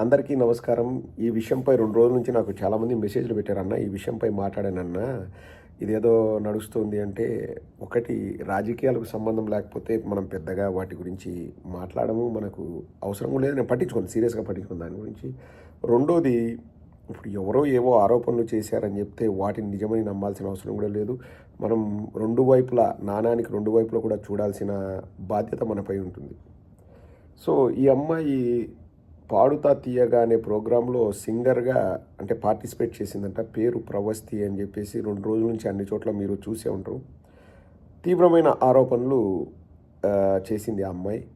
అందరికీ నమస్కారం. ఈ విషయంపై రెండు రోజుల నుంచి నాకు చాలామంది మెసేజ్లు పెట్టారన్న. ఈ విషయంపై మాట్లాడానన్న. ఇదేదో నడుస్తుంది అంటే ఒకటి రాజకీయాలకు సంబంధం లేకపోతే మనం పెద్దగా వాటి గురించి మాట్లాడము. మనకు అవసరం లేదు. నేను పట్టించుకోను. సీరియస్గా పట్టించుకోను దాని గురించి. రెండోది ఇప్పుడు ఎవరో ఏవో ఆరోపణలు చేశారని చెప్తే వాటిని నిజమని నమ్మాల్సిన అవసరం కూడా లేదు. మనం రెండు వైపులా నాణానికి రెండు వైపులా కూడా చూడాల్సిన బాధ్యత మనపై ఉంటుంది. సో ఈ అమ్మాయి పాడుతా తీయగా అనే ప్రోగ్రాంలో సింగర్గా అంటే పార్టిసిపేట్ చేసిందంట పేరు ప్రవస్తి అని చెప్పేసి రెండు రోజుల నుంచి అన్ని చోట్ల మీరు చూసే ఉంటారు. తీవ్రమైన ఆరోపణలు చేసింది ఆ అమ్మాయి.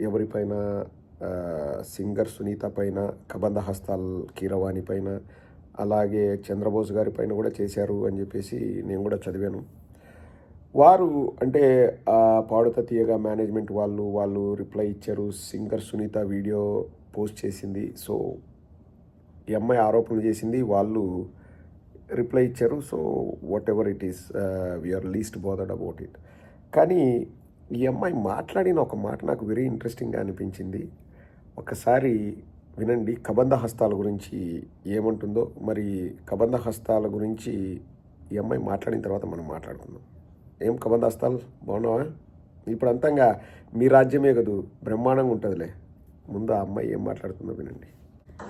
ఎవరిపైన? సింగర్ సునీత పైన కబంధ హస్తాల్ కీరవాణి పైన అలాగే చంద్రబోస్ గారి పైన కూడా చేశారు అని చెప్పేసి నేను కూడా చదివాను. వారు అంటే పాడుత తీయగా మేనేజ్మెంట్ వాళ్ళు వాళ్ళు రిప్లై ఇచ్చారు. సింగర్ సునీత వీడియో పోస్ట్ చేసింది. సో ఈ అమ్మాయి ఆరోపణలు చేసింది. వాళ్ళు రిప్లై ఇచ్చారు. So whatever it is we're least bothered about it కానీ ఈ అమ్మాయి మాట్లాడిన ఒక మాట నాకు వెరీ ఇంట్రెస్టింగ్గా అనిపించింది. ఒకసారి వినండి కబంధ హస్తాల గురించి ఏముంటుందో. మరి కబంధ హస్తాల గురించి ఈ అమ్మాయి మాట్లాడిన తర్వాత మనం మాట్లాడుకుందాం. ఏం కబంధ హస్తాలు? బాగున్నావా? ఇప్పుడు అంతంగా మీ రాజ్యమే కదూ? బ్రహ్మాండంగా ఉంటుందిలే. ముందు ఆ అమ్మాయి ఏం మాట్లాడుతుందో వినండి.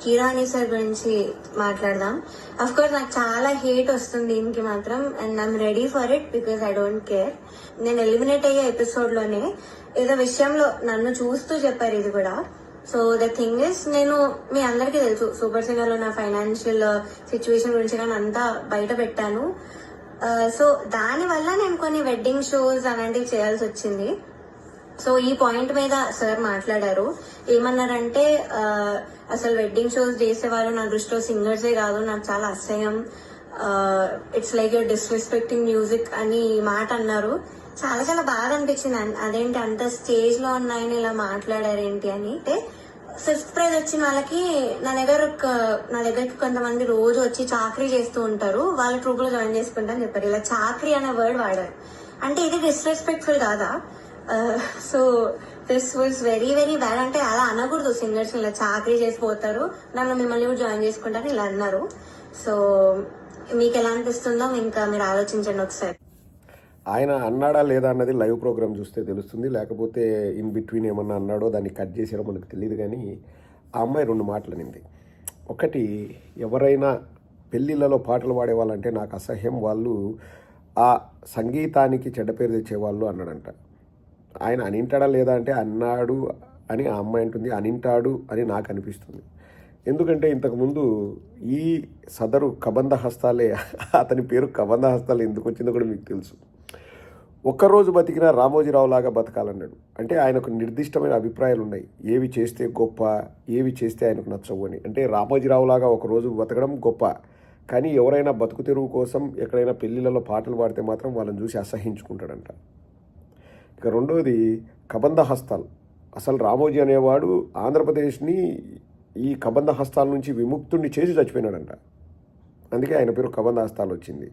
కిరాణి సార్ గురించి మాట్లాడదాం. అఫ్ కోర్స్ నాకు చాలా హేట్ వస్తుంది దీనికి మాత్రం and I'm ready for it because I don't care నేను ఎలిమినేట్ అయ్యే ఎపిసోడ్లోనే ఏదో విషయంలో నన్ను చూస్తూ చెప్పారు ఇది కూడా. సో ద థింగ్ ఇస్ నేను మీ అందరికీ తెలుసు సూపర్ సింగర్లో నా ఫైనాన్షియల్ సిచ్యువేషన్ గురించి కానీ అంతా బయట పెట్టాను. Uh, సో దాని వల్ల నేను కొన్ని వెడ్డింగ్ షోస్ అలాంటివి చేయాల్సి వచ్చింది. సో ఈ పాయింట్ మీద సార్ మాట్లాడారు. ఏమన్నారంటే అసలు వెడ్డింగ్ షోస్ చేసేవారు నా దృష్టిలో సింగర్సే కాదు నాకు చాలా అసహ్యం. It's like your disrespecting music అని మాట అన్నారు. చాలా చాలా బాగా అనిపించింది. అన్- అదేంటి అంత స్టేజ్లో ఉన్నాయని ఇలా మాట్లాడారేంటి అని. అంటే ఫిఫ్త్ ప్రైజ్ వచ్చిన వాళ్ళకి నా దగ్గర ఒక- నా దగ్గరికి కొంతమంది రోజు వచ్చి చాకరీ చేస్తూ ఉంటారు. వాళ్ళ ట్రూప్లో జాయిన్ చేసుకుంటా అని చెప్పారు. ఇలా చాకరీ అనే వర్డ్ వాడారు. అంటే ఇది డిస్రెస్పెక్ట్ఫుల్ కాదా? So this was very very bad అంటే అలా అనకూడదు సింగర్స్ ఇలా చాకరీ చేసిపోతారు నన్ను మిమ్మల్ని కూడా జాయిన్ చేసుకుంటారు ఇలా అన్నారు. సో మీకు ఎలా అనిపిస్తుందో ఇంకా మీరు ఆలోచించండి ఒకసారి. ఆయన అన్నాడా లేదా అన్నది లైవ్ ప్రోగ్రామ్ చూస్తే తెలుస్తుంది. లేకపోతే ఇన్ బిట్వీన్ ఏమన్నా అన్నాడో దాన్ని కట్ చేసారో మనకు తెలియదు కానీ ఆ అమ్మాయి రెండు మాటలు అనింది. ఒకటి ఎవరైనా పెళ్ళిళ్ళలో పాటలు పాడేవాళ్ళంటే నాకు అసహ్యం వాళ్ళు ఆ సంగీతానికి చెడ్డ పేరు తెచ్చేవాళ్ళు అన్నాడంట. ఆయన అనింటాడా లేదా అంటే అన్నాడు అని ఆ అమ్మాయి అంటుంది అనింటాడు అని నాకు అనిపిస్తుంది. ఎందుకంటే ఇంతకుముందు ఈ సదరు కబంధ హస్తాలే అతని పేరు కబంధ హస్తాలు ఎందుకు వచ్చిందో కూడా మీకు తెలుసు. ఒక్కరోజు బతికిన రామోజీరావు లాగా బతకాలన్నాడు. అంటే ఆయనకు నిర్దిష్టమైన అభిప్రాయాలు ఉన్నాయి. ఏవి చేస్తే గొప్ప ఏవి చేస్తే ఆయనకు నచ్చవు అని. అంటే రామోజీరావు లాగా ఒకరోజు బతకడం గొప్ప. కానీ ఎవరైనా బతుకు తెరువు కోసం ఎక్కడైనా పెళ్ళిళ్ళలో పాటలు పాడితే మాత్రం వాళ్ళని చూసి అసహించుకుంటాడంట. ఇక రెండవది కబంధ హస్తాలు అసలు రామోజీ అనేవాడు ఆంధ్రప్రదేశ్ని ఈ కబంధ హస్తాల నుంచి విముక్తుడిని చేసి చచ్చిపోయినాడంట. అందుకే ఆయన పేరు కబంధ హస్తాలు వచ్చింది.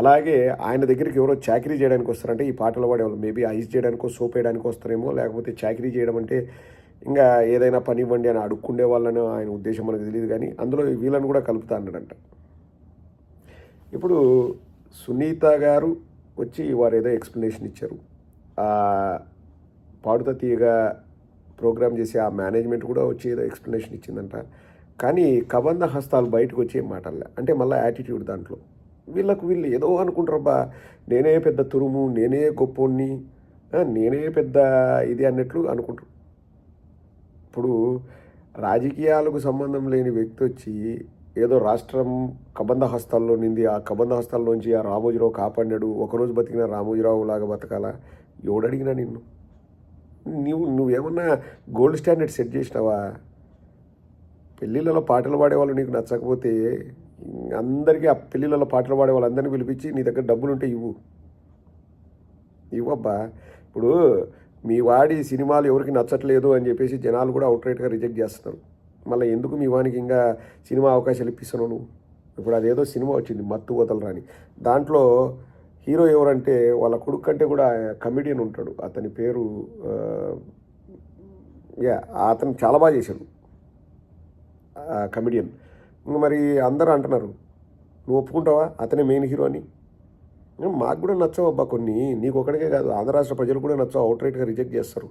అలాగే ఆయన దగ్గరికి ఎవరో చాకరీ చేయడానికి వస్తారంటే ఈ పాటలు పాడేవాళ్ళు మేబీ ఐస్ చేయడానికో సోప్ వేయడానికి వస్తారేమో లేకపోతే చాకరీ చేయడం అంటే ఇంకా ఏదైనా పని ఇవ్వండి అని అడుక్కుండే వాళ్ళని ఆయన ఉద్దేశం మనకు తెలియదు కానీ అందులో వీళ్ళని కూడా కలుపుతా అన్నాడంట. ఇప్పుడు సునీత గారు వచ్చి వారు ఏదో ఎక్స్ప్లెనేషన్ ఇచ్చారు. పాడుత తీయగా ప్రోగ్రామ్ చేసి ఆ మేనేజ్మెంట్ కూడా వచ్చి ఏదో ఎక్స్ప్లెనేషన్ ఇచ్చిందంట. కానీ కబంధ హస్తాలు బయటకు వచ్చే మాటలే. అంటే మళ్ళీ యాటిట్యూడ్ దాంట్లో. వీళ్ళకు వీళ్ళు ఏదో అనుకుంటారబ్బా నేనే పెద్ద తురుము నేనే గొప్పోడిని నేనే పెద్ద ఇది అన్నట్లు అనుకుంటారు. ఇప్పుడు రాజకీయాలకు సంబంధం లేని వ్యక్తి వచ్చి ఏదో రాష్ట్రం కబంధ హస్తాల్లో నింది ఆ కబంధ హస్తాల్లోంచి ఆ రామోజీరావు కాపాడినాడు ఒకరోజు బతికిన రామోజీరావు లాగా బతకాలా? ఎవడడిగినా నిన్ను? నువ్వు నువ్వేమన్నా గోల్డ్ స్టాండర్డ్ సెట్ చేసినావా? పెళ్ళిళ్ళలో పాటలు పాడేవాళ్ళు నీకు నచ్చకపోతే అందరికీ ఆ పెళ్ళిళ్ళలో పాటలు పాడే అందరినీ పిలిపించి నీ దగ్గర డబ్బులు ఉంటే ఇవ్వు. ఇవ్వబ్బా. ఇప్పుడు మీ వాడి సినిమాలు ఎవరికి నచ్చట్లేదు అని చెప్పేసి జనాలు కూడా అవుట్ రైట్గా రిజెక్ట్ చేస్తున్నారు. మళ్ళీ ఎందుకు మీ వానికి ఇంకా సినిమా అవకాశాలు ఇప్పిస్తున్నావు నువ్వు? ఇప్పుడు అదేదో సినిమా వచ్చింది మత్తు వదలరా అని దాంట్లో హీరో ఎవరంటే వాళ్ళ కొడుకు కంటే కూడా కమెడియన్ ఉంటాడు. అతని పేరు యా అతను చాలా బాగా చేశాడు. కమెడియన్. మరి అందరూ అంటున్నారు నువ్వు ఒప్పుకుంటావా? అతనే మెయిన్ హీరో అని. మాకు కూడా నచ్చవు అబ్బా కొన్ని. నీకు ఒకటికే కాదు ఆంధ్ర రాష్ట్ర ప్రజలు కూడా నచ్చవు అవుట్ రైట్గా రిజెక్ట్ చేస్తారు.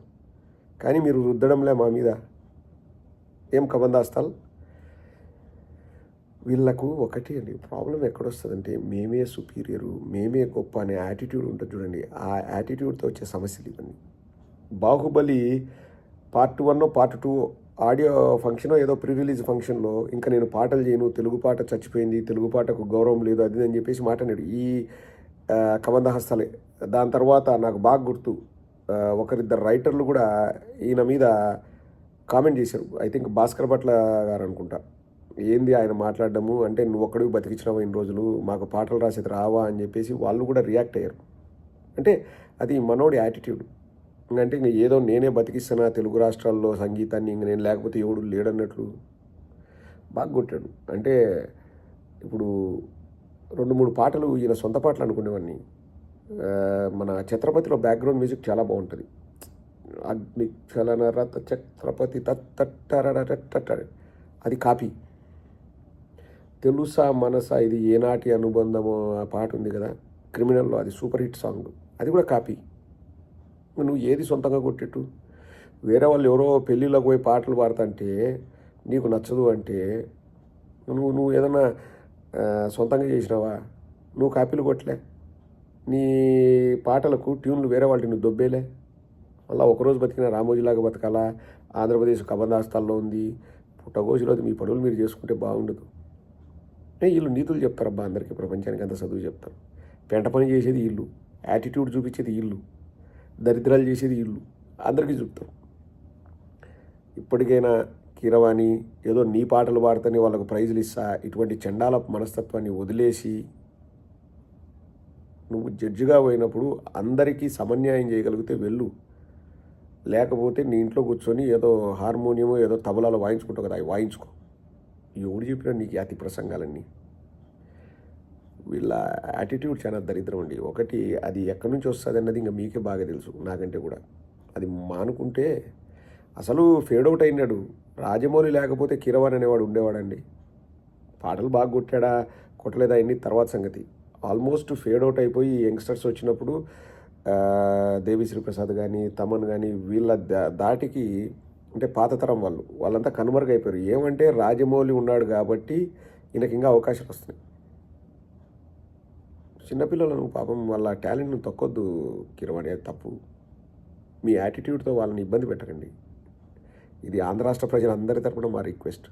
కానీ మీరు రుద్దడంలే మా మీద. ఏం కబందాస్తాలు వీళ్ళకు ఒకటి అండి ప్రాబ్లం ఎక్కడొస్తుందంటే మేమే సుపీరియరు మేమే గొప్ప అనే యాటిట్యూడ్ ఉంటుంది చూడండి ఆ యాటిట్యూడ్తో వచ్చే సమస్యలు ఇవన్నీ. Baahubali part one part two audio function ఏదో ప్రీ రిలీజ్ ఫంక్షన్లో ఇంకా నేను పాటలు చేయను తెలుగు పాట చచ్చిపోయింది తెలుగు పాటకు గౌరవం లేదు అది అని చెప్పేసి మాట్లాడాడు. ఈ ఆ, కబంధ దాని తర్వాత నాకు బాగా గుర్తు ఒకరిద్దరు రైటర్లు కూడా ఈయన మీద కామెంట్ చేశారు. ఐ థింక్ భాస్కర్ భట్ల గారు అనుకుంటా. ఏంది ఆయన మాట్లాడడము? అంటే నువ్వు ఒక్కడికి బతికించినావు ఇన్ని రోజులు? మాకు పాటలు రాసేది రావా అని చెప్పేసి వాళ్ళు కూడా రియాక్ట్ అయ్యారు. అంటే అది మనోడి యాటిట్యూడ్. అంటే ఇంక ఏదో నేనే బతికిస్తున్నా తెలుగు రాష్ట్రాల్లో సంగీతాన్ని ఇంక నేను లేకపోతే ఎవడు లేడన్నట్లు బాగా కొట్టాడు. అంటే ఇప్పుడు రెండు మూడు పాటలు ఈయన సొంత పాటలు అనుకునేవాడిని. మన ఛత్రపతిలో బ్యాక్గ్రౌండ్ మ్యూజిక్ చాలా బాగుంటుంది. అగ్ని చలన రథ ఛత్రపతి తత్తట్టరటట్టట అది కాపీ. తెలుసా మనసా? ఇది ఏనాటి అనుబంధము? ఆ పాట ఉంది కదా క్రిమినల్లో అది సూపర్ హిట్ సాంగ్. అది కూడా కాపీ. నువ్వు ఏది సొంతంగా కొట్టేట్టు? వేరే వాళ్ళు ఎవరో పెళ్ళిళ్ళకు పోయి పాటలు పాడుతుంటే నీకు నచ్చదు అంటే నువ్వు నువ్వు ఏదన్నా సొంతంగా చేసినావా? నువ్వు కాపీలు కొట్టలే. నీ పాటలకు ట్యూన్లు వేరే వాళ్ళకి నువ్వు దొబ్బేలే. మళ్ళీ ఒకరోజు బతికిన రామోజీలాగా బతకాలా? ఆంధ్రప్రదేశ్ కబంధాస్తాల్లో ఉంది. పుట్టగోసిలో మీ పనులు మీరు చేసుకుంటే బాగుండదు. వీళ్ళు నీతులు చెప్తారబ్బా అందరికీ ప్రపంచానికి అంత చదువు చెప్తారు. పెంట పని చేసేది వీళ్ళు యాటిట్యూడ్ చూపించేది వీళ్ళు దరిద్రాలు చేసేది వీళ్ళు అందరికీ చెప్తారు. ఇప్పటికైనా కీరవాణి ఏదో నీ పాటలు పాడితేనే వాళ్ళకు ప్రైజులు ఇస్తా ఇటువంటి చండాల మనస్తత్వాన్ని వదిలేసి నువ్వు జడ్జిగా పోయినప్పుడు అందరికీ సమన్యాయం చేయగలిగితే వెళ్ళు. లేకపోతే నీ ఇంట్లో కూర్చొని ఏదో హార్మోనియమో ఏదో తబలాలు వాయించుకుంటావు కదా అవి వాయించుకో. ఎవడు చెప్పినా నీకు అతి ప్రసంగాలన్నీ? వీళ్ళ యాటిట్యూడ్ చాలా దరిద్రం అండి. ఒకటి అది ఎక్కడి నుంచి వస్తుంది అన్నది ఇంకా మీకే బాగా తెలుసు నాకంటే కూడా. అది మానుకుంటే అసలు ఫేడ్ అవుట్ అయినాడు. రాజమౌళి లేకపోతే కిరవాన్ అనేవాడు ఉండేవాడండి. పాటలు బాగా కొట్టాడా కొట్టలేదా అయింది తర్వాత సంగతి. ఆల్మోస్ట్ ఫేడ్ అవుట్ అయిపోయి యంగ్స్టర్స్ వచ్చినప్పుడు దేవిశ్రీ ప్రసాద్ కానీ తమన్ కానీ వీళ్ళ దా- దాటికి అంటే పాత తరం వాళ్ళు. వాళ్ళంతా కనుమరుగైపోయారు ఏమంటే రాజమౌళి ఉన్నాడు కాబట్టి ఈయనకి ఇంకా అవకాశాలు వస్తున్నాయి. చిన్నపిల్లలను పాపం వాళ్ళ టాలెంట్ను తొక్కొద్దు కిరవాణి అది తప్పు. మీ యాటిట్యూడ్తో వాళ్ళని ఇబ్బంది పెట్టకండి. ఇది ఆంధ్ర రాష్ట్ర ప్రజలందరి తరపున మా రిక్వెస్ట్.